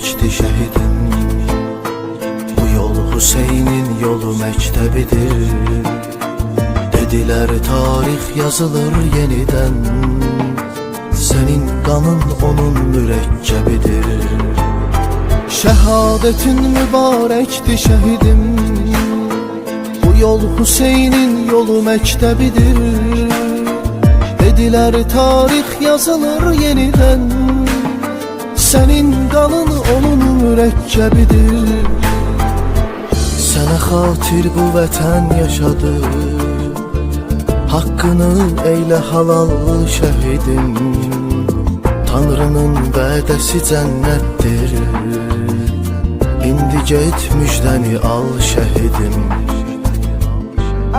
mübarekti şehidim Bu yol Hüseyin'in yolu mektebidir. Dediler tarih yazılır yeniden. Senin kanın onun mürekkebidir. Şehadetin mübarekti şehidim. Bu yol Hüseyin'in yolu mektebidir. Dediler tarih yazılır yeniden Senin kanın onun mürekkebidir. Sana hatir bu vətən yaşadı. Hakkını eyle halal şehidim Tanrının vədəsi cənnətdir. İndi get müjdəni al şehidim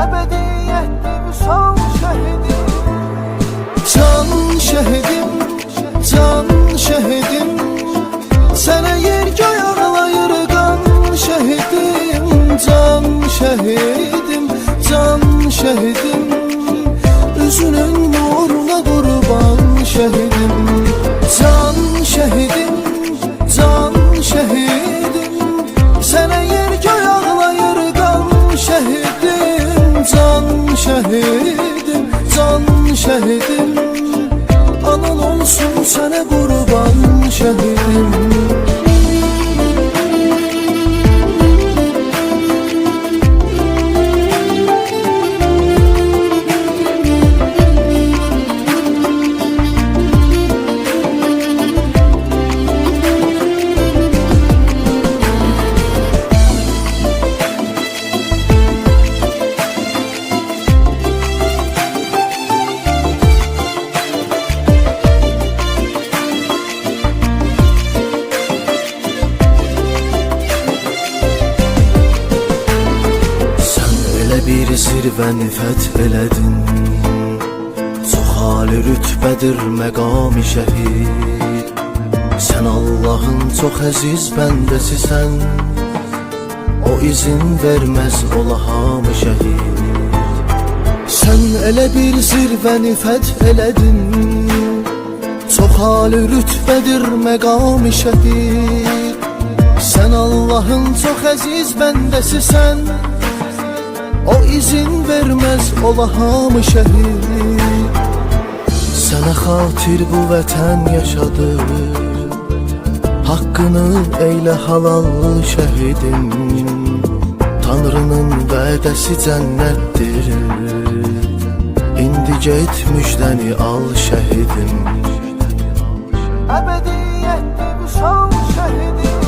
Ebediyyətli müsal şehidim Can şehidim, can şehidim Can şehidim, can şehidim Sənə yer göy ağlayır qan şehidim Can şehidim, bir zirvəni fəth elədin Çox ali rütbədir məqami şəhid Sən Allahın çox əziz bəndəsisən O izin verməz ola hamı şəhid Sən elə bir zirvəni fəth elədin Çox ali rütbədir məqami şəhid Sən Allahın çox əziz bəndəsisən O izin verməz ola hamı şəhid Sənə xatir bu vətən yaşadı. Haqqını eylə halal şəhidim Tanrının vədəsi cənnətdir. İndi get müjdəni al şəhidim Əbədiyyətli müsal şəhidim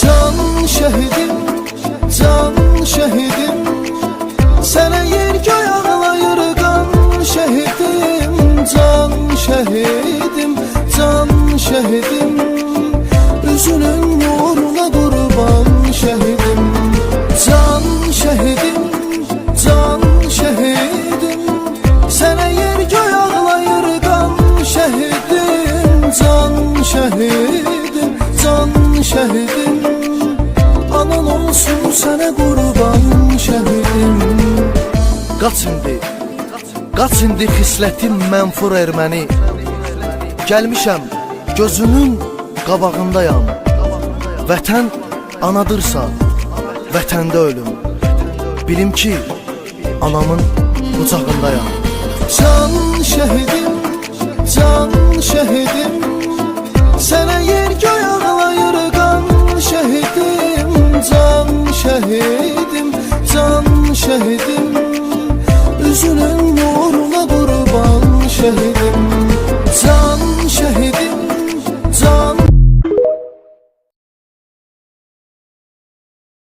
Can şehidim, şehidim, can şehidim. Anan olsun sənə qurban şəhidim Qaç indi, qaç indi xislətin mənfur erməni Gəlmişəm gözünün qabağındayam. Vətən anadırsa, vətəndə ölüm. Bilim ki, anamın qucağındayam. Can şəhidim, can şəhidim Sənə yer göy ağlayır qan şehidim Can şehidim, can şehidim. Üzünün nuruna qurban şehidim